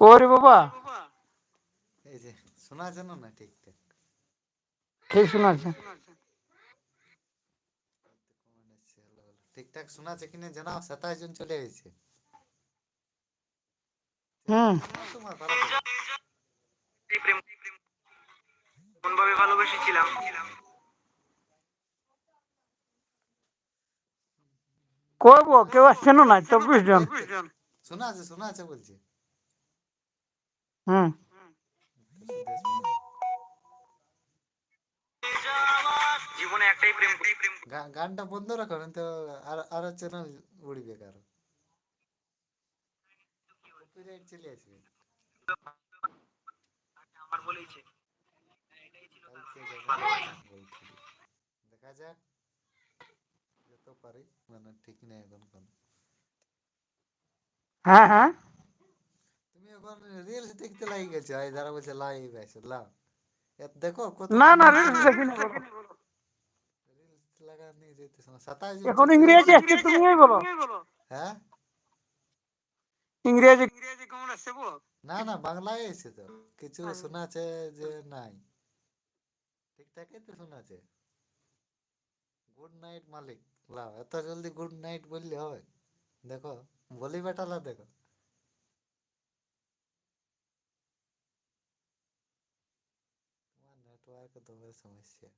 কই বাবা। এই যে শোনা যেন না ঠিকঠাক ঠিক শোনাচ্ছে। ঠিকঠাক শোনা আছে কিনা জানাও সাতাশ জন চলে গেছে। হুম। তোমার ভালোবেসেছিলাম? কইব কেউ আসছে না চব্বিশ জন। শোনা আছে শোনা আছে বলছি। হুম। জীবনে একটাই প্রেম প্রেম গানটা বন্ধ রাখো তো আর আরও চ্যানেল উড়বে কারও। কপিরাইট চলে আসবে। আমার বলেইছে। দেখা যাক যত পারি মানে ঠিক নেই এখন হ্যাঁ হ্যাঁ। এখন রিলস দেখতে লাগি গেছো এই যারা বলছে লাইভ আছে লাভ দেখো না না রিলস দেখিনি বলো। রিলস লাগা নিয়ে যেতে সময় সাতাশ এখন ইংরেজি আসছে তুমিই বলো। হ্যাঁ? ইংরেজি। ইংরেজি কেমন আসছে বল না না বাংলায় এসে তো। কিছু শোনা আছে যে নাই। ঠিকঠাকই তো শোনা আছে গুড নাইট মালিক লাও এত জলদি গুড নাইট বললে হবে। দেখো বলি বেটালা দেখো তোমার নেটওয়ার্ক তোমার সমস্যা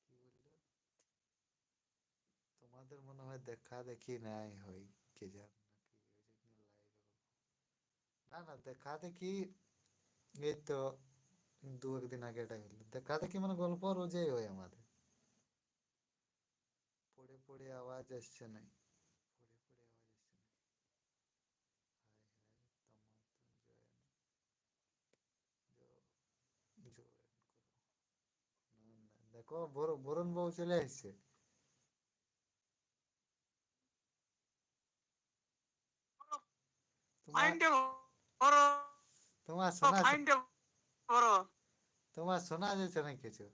কি বলল তোমাদের মনে হয় দেখা দেখি নাই হয় কে জানে না না দেখা দেখি এই তো দু একদিন আগে এটা হলো দেখা দেখি মানে গল্প রোজই হয় আমাদের পড়ে আওয়াজ আসছে নাই। পড়ে পড়ে আওয়াজ আসছে হায় হায় তোমার তো জয়েন জয়েন করো। না, না, দেখো বরুণ বউ চলে এসছে তোমার শোনা করো তোমার শোনা যাচ্ছে না কিছু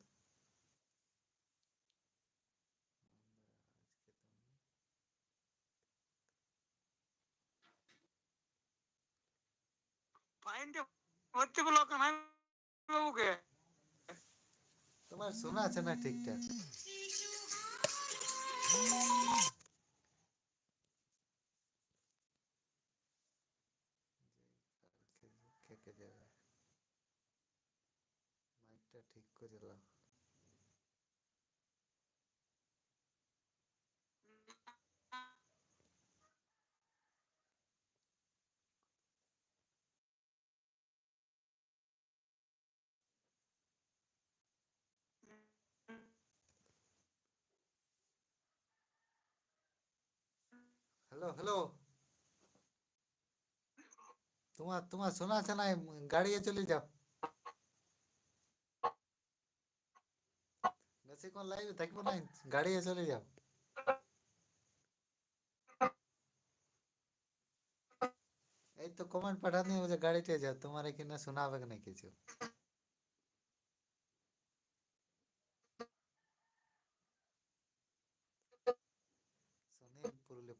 তোমার শোনা আছে না ঠিকঠাক? ঠিক করে লাও হ্যালো হ্যালো তোমার তোমার শোনা আছে না? গাড়িয়ে চলে যাও। বেশিক্ষণ লাইভে থাকব না, গাড়িয়ে চলে যাও। এই তো কমেন্ট পাঠানি যে গাড়িতে যাও, তোমার এখানে শোনাবে না কিছু।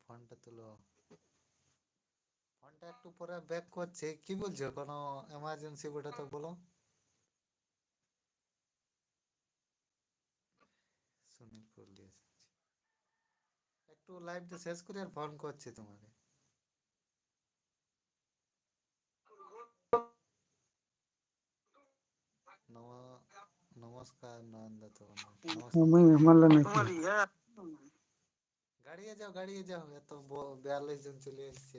ফোনটা তুলো। ফোনটা একটু পরে ব্যাক করছে। কি বলছো? কোনো এমার্জেন্সি বটে তো বলো। সুনীল পুরুলি এসেছে। একটু লাইভটা শেষ করে আর ফোন করছে তোমাকে। নমস্কার নয়নদা তো নমস্কার আমি মারলে নাকি তোমার ইয়া গাড়িয়ে যাও গাড়িয়ে যাও এত বিয়াল্লিশ জন চলে এসছে।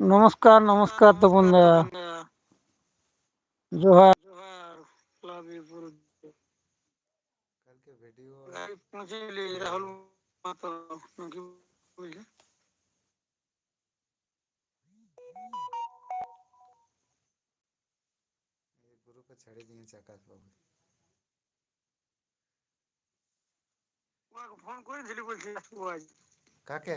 নমস্কার নমস্কার তো বন্ধু জোহার জোহার লাভিপুর কালকে ভিডিও গাড়ি পৌঁছেলি রাহুল মাতো নাকি বুঝলি এই গ্রুপে ছেড়ে দিয়েছে আকাশ বাবু ওকে ফোন করেছিলি বলছি আসব আজ কাকে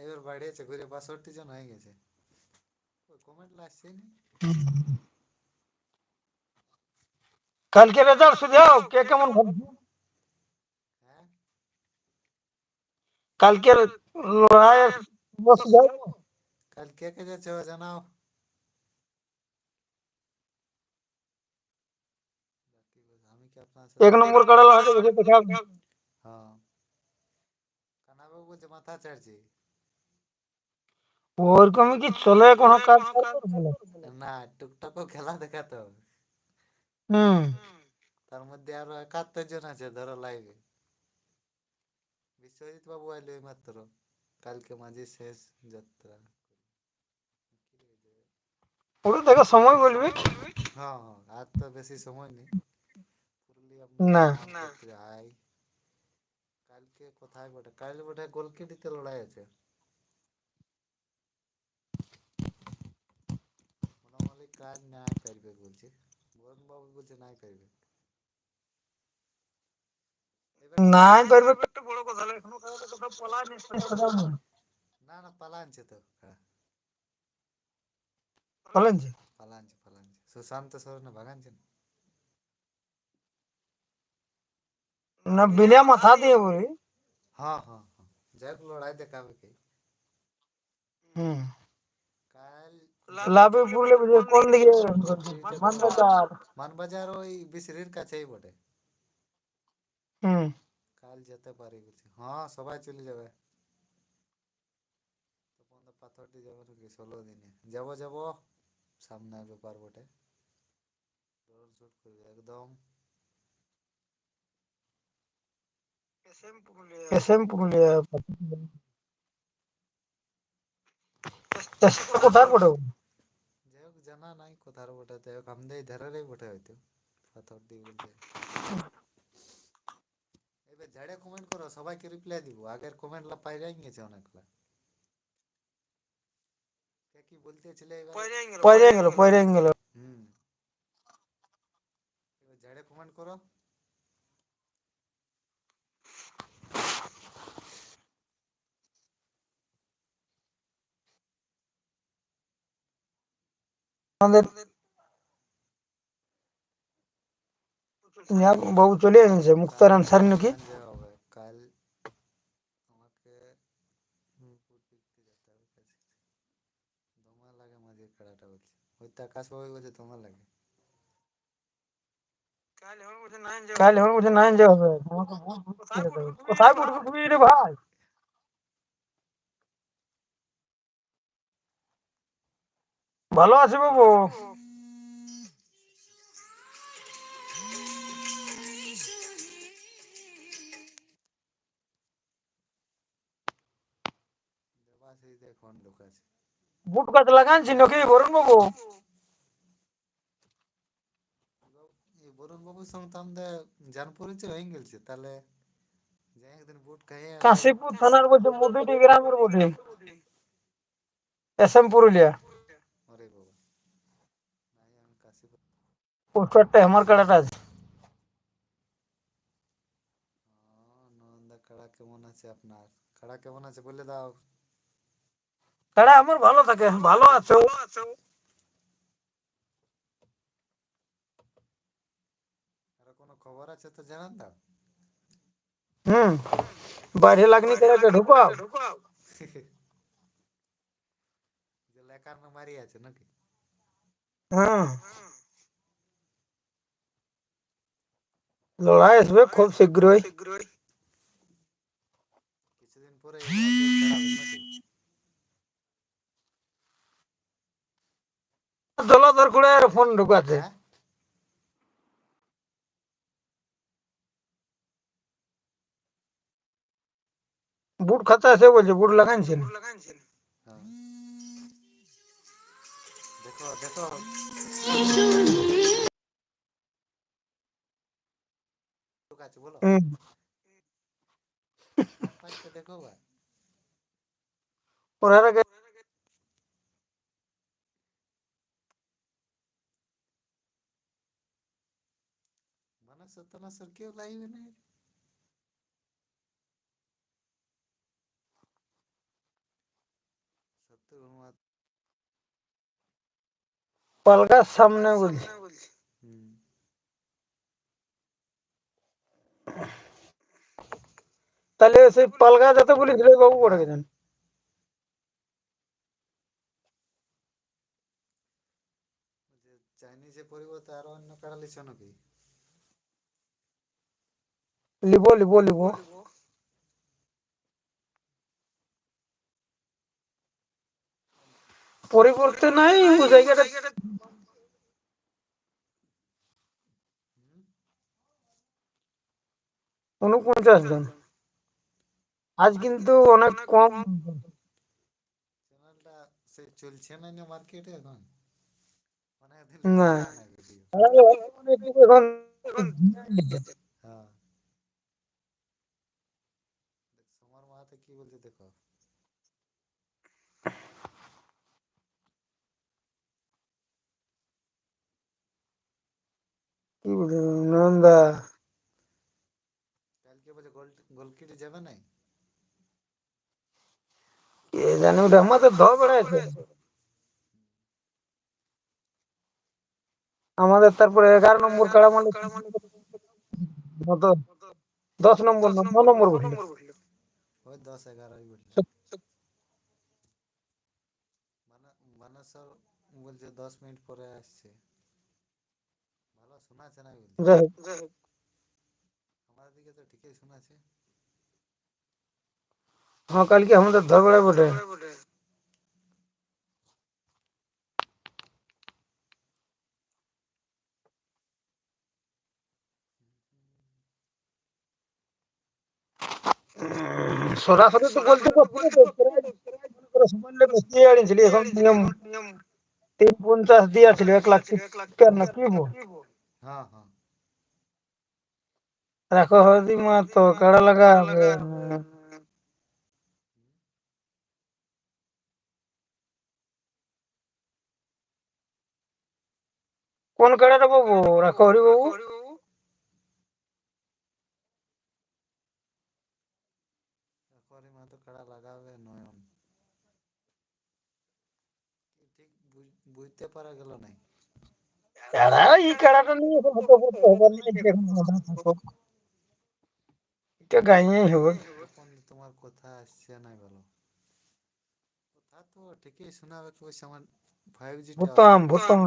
এবার বাড়িয়েছে ঘুরে বাষট্টি জন হয়ে গেছে কমেন্ট আসছে নি কালকে রেজাল্ট শুধু হোক কে কেমন ভাবছে হ্যাঁ কালকে লড়াইয়ের বস যাও কাল কে কে যাচ্ছে ও জানাও বাকি বস, আমি কি আপনার সাথে এক নম্বর কাড়াল হাতে বসে দেখা হ্যাঁ কানাবাবু বলছে মাথা চাড়ছে ওরকমই কি চলে কোনো কাজ না টুকটাকও খেলা দেখাতে। হুম। তার মধ্যে আরও একাত্তর জন আছে ধরো লাইভে বিশ্বজিৎ বাবু আইলো এই মাত্র কালকে মাঝে শেষ যাত্রা। ওটা দেখো সময় বলবি? হ্যাঁ হ্যাঁ আর তো বেশি সময় নেই। না। না। কালকে কোথায় বটে? কাল বটে গোলকিটিতে লড়াই আছে। মোটামুটি কাজ নাই পারবে বলছে? বরুণ বাবু বলছে নাই পারবে নাই পারবে একটা বড় কথা এখনও কথা নেই না না পালা আনছে তো হ্যাঁ, পালা আনছে পালা আনছে সুশান্ত সরনে ভাগানছে না? না বিনা মাথা দিয়ে বলি। লড়াই দেখাবে কাল লাভে বুঝে কোন দিকে মানবাজার মানবাজার ওই বিসরির কাছেই বটে হুম কাল যেতে পারি বলছে হ্যাঁ সবাই চলে যাবে তখন তো যাবে নাকি ষোলো দিনে যাব যাব সামনের ব্যাপার বটে একদম এসএম পুরুলিয়া এসএম পুরুলিয়া কোথায় পড়ে যাই হোক জানা নাই কোথার বটে যাই হোক আমাদের ধারেরই বটে হয়তো পাথরটি বলছে এবার ঝাড়ে কমেন্ট করো সবাইকে রিপ্লাই দিব আগের কমেন্ট লা পাইরাই গেছে অনেকলা কে কি বলতেছিলে এবার পয়রে গেল পয়রে গেল পয়রে গেল হুম এবার ঝাড়ে কমেন্ট করো আমাদের ইয়া বাবু চলে এসেছে মুক্তার আনসার নাকি সঞ্জয় হবে কাল আমাকে মিরপুর দেখতে যেতে হবে কাছে তোমার লাগে মাঝে খেলাটা বলছে ওই তো আকাশ বাবু বলছে তোমার লাগে কাল এখন বলছে নাইন যাবো কাল এখন বলছে নাইন যে হবে আমাকে ভুল ভুল করে দেবে। কোথায় পড়বি তুমি রে ভাই ভালো আছে বাবু। বুট গাছ লাগানছি নাকি বরুণ বাবু? বরুণ বাবুর সঙ্গে তো আমাদের জান পরিচয় হয়ে গেছে তাহলে একদিন বুট খাইয়ে কাশীপুর থানার বলছে মুদিটি গ্রামের বটে এস এম পুরুলিয়া। পোস্টারটা আমার কাড়াটা আছে। কাড়া কেমন আছে আপনার? কাড়া কেমন আছে বলে দাও। কাড়া আমার ভালো থাকে ভালো আছে ও। আর কোনো খবর আছে তো জানান দাও। হুম বাইরে লাগনি কাড়াটা ঢুকাও। যে লেখার না মারি আছে নাকি? হ্যাঁ লড়াই আসবে খুব শীঘ্রই কিছুদিন পরে জলাধর করে ফোন হ্যাঁ বুট খাতা আছে বলছে বুট লাগাইছেন। দেখো দেখো লোক আছে বলো। হুম। হাত পাঁচটা দেখো বা। ওনার আগে মানস সত্যানাশের কেউ লাইভে নেই। সত্য অনুবাদ পালগার সামনে বলছে হুম তাহলে সেই পালগা যাতে বলেছিল বাবু পড়ে গেছেন যে চাইনিজের পরিবর্তে আরও অন্য কাড়া লিছ নাকি লিব লিব লিব। পরিবর্তে নাই জায়গাটা উনপঞ্চাশ জন। আজ কিন্তু অনেক কম। চ্যানেলটা সে চলছে না না মার্কেটে এখন? না। ভিডিও এখন হ্যাঁ। মাহাতে কি বলছে দেখো? কি নন্দা কালকে বলে গোল গোলকিটে যাবে নাই? কে জানে ওটা আমাদের ধ বেড়াইছে আমাদের তারপরে এগারো নম্বর কাড়া মানে দশ নম্বর না ন নম্বর বলছে দশ মিনিট পরে আসছে। ভালো না আমার দিকে তো ঠিকই শোনাচ্ছে। হ্যাঁ কালকে আমাদের ধ বেড়াই বটে উম, সরাসরি তো বলতে পারছি না তো, প্রায় মনে করো সামান্য বেশি আনিয়েছিলি, এখন নিয়ম তিন পঞ্চাশ দিয়েছিল এক লাখ কেন না কি বল হ্যাঁ হ্যাঁ রাখো হদি মা তো কাড়া লাগা হবে কোন কাড়াটা বাবু রাখো হরি বাবু। করে কাড়া লাগাবে ঠিক বুঝ- বুঝতে পারা গেল নাই। এই কাড়াটা নিয়ে এখন হতে পড়তে হবে না, এটা। গাইয়েই হবে। তোমার কথা আসছে না বলো কথা তো ঠিকই শোনাবে ভুতাম ভুতাম।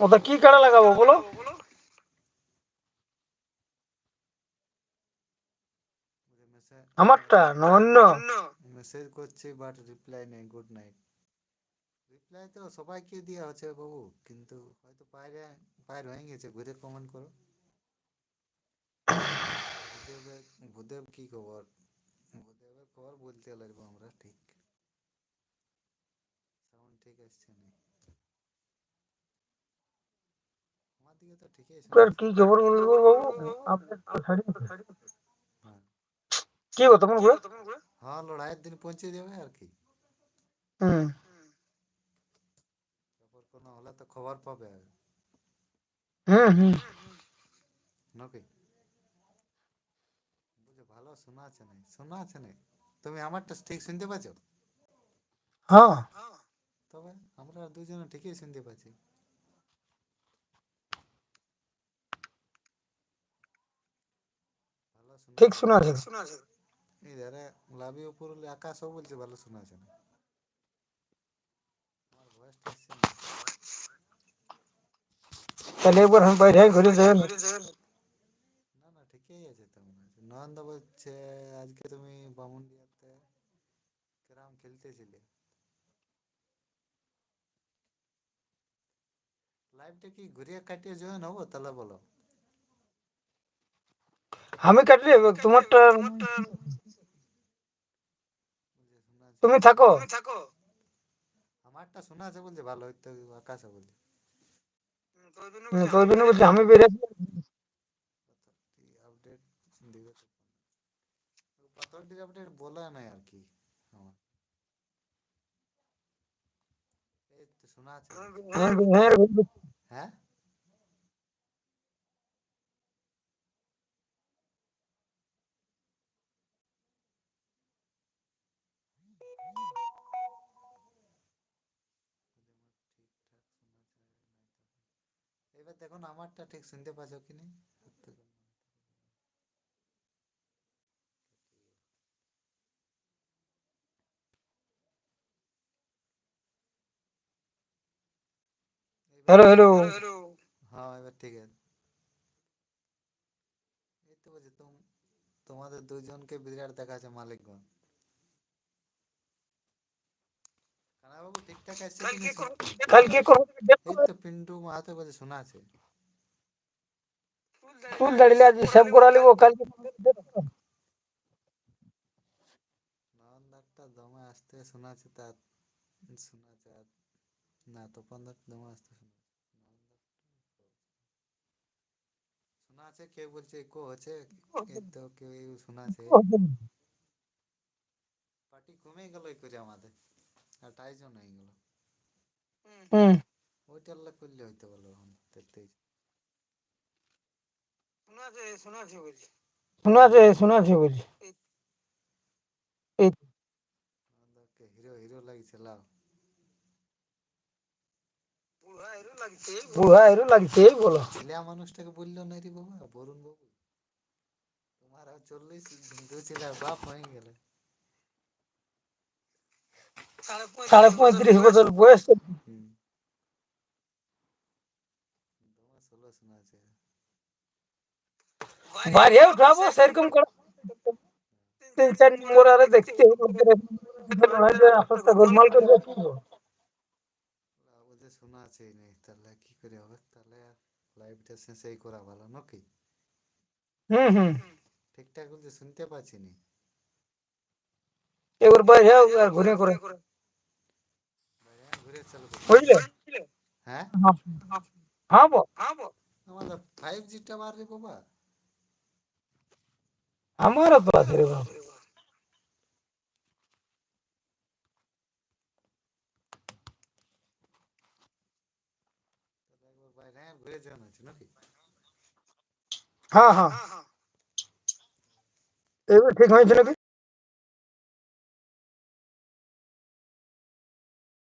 ওটা কি কাড়া লাগাবো বলো? আমারটা না মেসেজ করছি বাট রিপ্লাই নেই গুড নাইট রিপ্লাই তো সবাইকে দেওয়া হচ্ছে বাবু, কিন্তু হয়তো বাইরে বাইরে হয়ে গেছে, ঘুরে কমেন্ট করো। ভূদেব কি খবর? ভূদেবের খবর বলতে লাগবো আমরা, ঠিক। সাউন্ড ঠিক আসছে না আমার দিকে তো ঠিকই এবার শোনাচ্ছে কি খবর বলব বাবু? তো কি তোমার হ্যাঁ লড়াইয়ের দিন পৌঁছে যাবে আর কি। হুম। তারপর কোনো হলে তো খবর পাবে হুম হুম। নাকি? বুঝে ভালো শোনা আছে না শোনা আছে না তুমি আমারটা ঠিক শুনতে পাচ্ছ? হ্যাঁ। তবে আমরা দুজনে ঠিকই শুনতে পাচ্ছি ভালো শোনা ঠিক। শোনা আছে এই ধারে লাভি উপর আকাশও বলছে ভালো শোনা আছে না। তাহলে একবার আমি বাইরে ঘুরে যাই না না ঠিকই আছে তো মনে নয়নদা বলছে আজকে তুমি বামুনডিয়াতে ক্যারাম খেলতেছিলে। লাইভটা কি ঘুরিয়ে কাটিয়ে জয়েন হব তাহলে বলো। আমি কাটলে তোমারটা বুঝে শোনা আছে। তুমি থাকো। আমারটা শোনা আছে বলছে ভালো হইতো আকাশে বলছে। হুম, তো ওই জন্য বলছি আমি বেরিয়ে আপডেট দিবে তো পাথরটির আপডেট বলা নাই আর কি আমার। এই তো শোনা আছে। হ্যাঁ? দেখুন আমারটা ঠিক শুনতে পাচ্ছ কি নি হ্যালো হ্যালো হ্যাঁ এবার ঠিক আছে। এই তো বলছি তুম তোমাদের দুজনকে বিরাট দেখাচ্ছে মালিকগণ। কানাবাবু ঠিকঠাক শোন- কালকে তো পিন্টু মাহাতো বলে শোনা আছে ফুল দাঁড়িয়ে আজ সেভ করা লিবো কালকে নয়নদারটা দমে আসতে শোনা আছে তার শোনা আছে আর না তপনদার দমে আসতে শোনা আছে। নয়নদারটা শোনা আছে কেউ বলছে কো আছে তো কেউ শোনা আছে পার্টি কমে গেল করে আমাদের। আঠাইশ জন গেল হুম। ওইটা আল্লাহ করলে হইতে বলো এখন তেত্রিশ শোনা আছে শোনা আছে বলছি। হিরো হিরো লাগছে লাও। বুড়া এরও লাগছে এই বলো। মানুষটাকে বলল না রে বাবা বরুণ বাবু। তোমার চল্লিশ ছেলের বাপ হয়ে গেলে। সাড়ে পঁয়ত্রিশ বছর বয়স বাইরে উঠাবো সেরকম করে তিন চার নম্বর আরে দেখতে গোলমাল করে শোনা আছে নেই তাহলে কি করে হবে? তাহলে লাইভটা শেষেই করা ভালো নাকি? হুম হুম। ঠিকঠাক শুনতে পাচ্ছি নি। এবার বাইরে ঘুরে করে বাইরে হ্যাঁ, ঘুরে চালু করো। বুঝলে হ্যাঁ? হ্যাঁ আমাদের বাবা। আমারও তো আছে রে বাবা। হ্যাঁ, ঘুরে যাওয়া আছে নাকি? হ্যাঁ হ্যাঁ। এবার ঠিক হয়েছে নাকি?